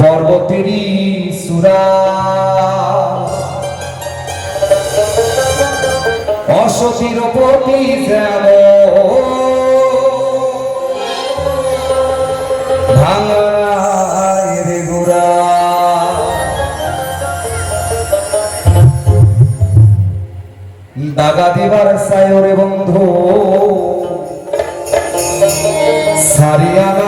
পর্বতেরই সুরা। অসতীর প্রতি যেমন। দাগা দিবার সায়রে বন্ধু। সারিয়ানা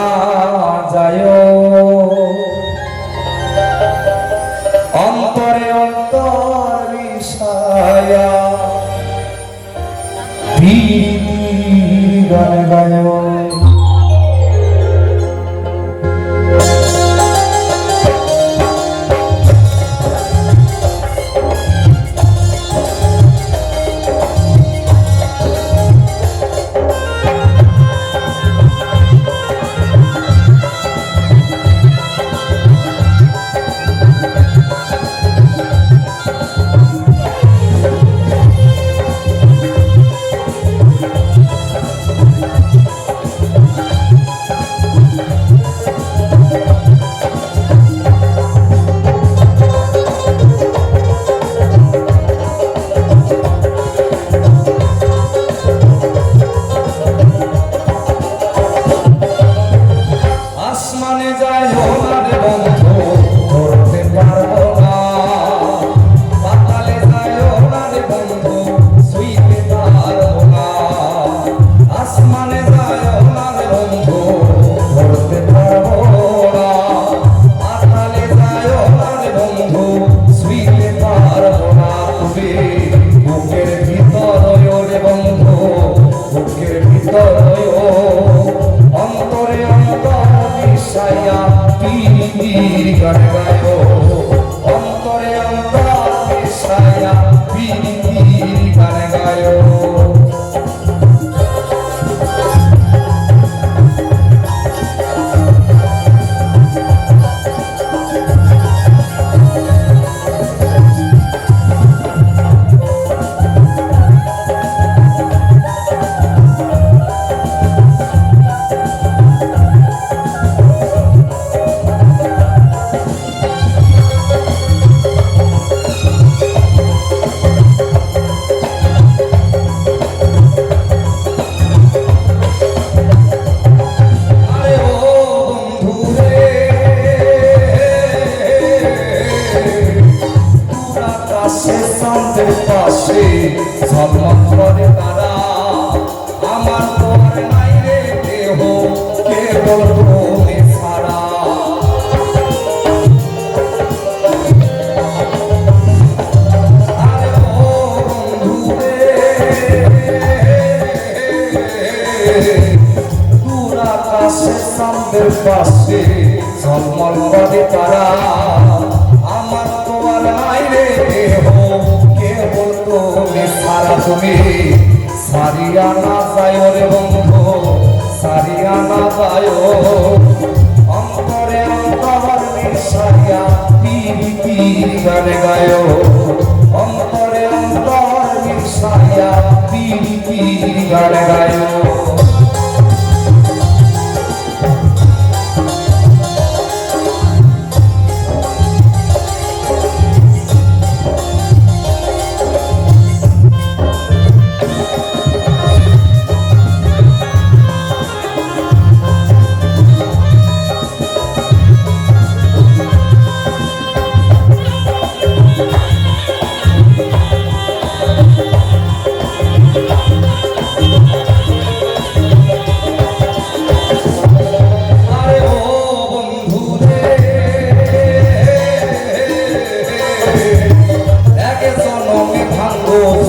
তীর তীর গান গায়। ঝলমল করে তারা। আমার তোর নাই রে দেহ কেবল তুমি ছাড়া। আরে ও বন্ধু রে, দূর আকাশে, সামনের পাশে ঝলমল করে তারা। আমার তোমার নাই রে দেহ তুমি সারা তুমি। সারিয়া না যায় রে বন্ধু, সারিয়া না যায় অন্তরে অন্তর সারিয়া তিরি গানে গায়। অন্তরে অন্তর সারিয়া তিরি গানে গায়।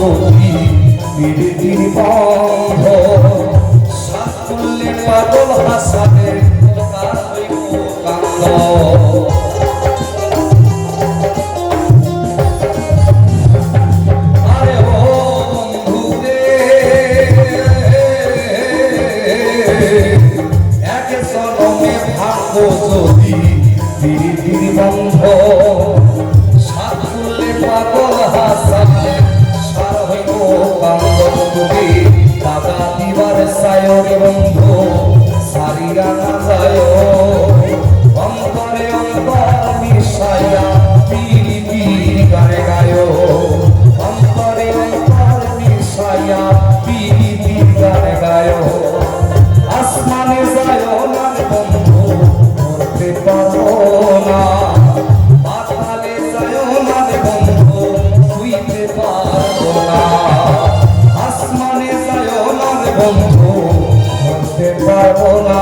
সখী বিরতির বন্ধ সাকুল্যে পাগল হাসানে থাকো যদি বিরতির বন্ধ। সাকুল্যে পাগল হাসানে দাদা দিবার সায় রে বন্ধু সারিয়া না যায়। অন্তরে অন্তর মিশায়া বন্ধু হতে পারব না।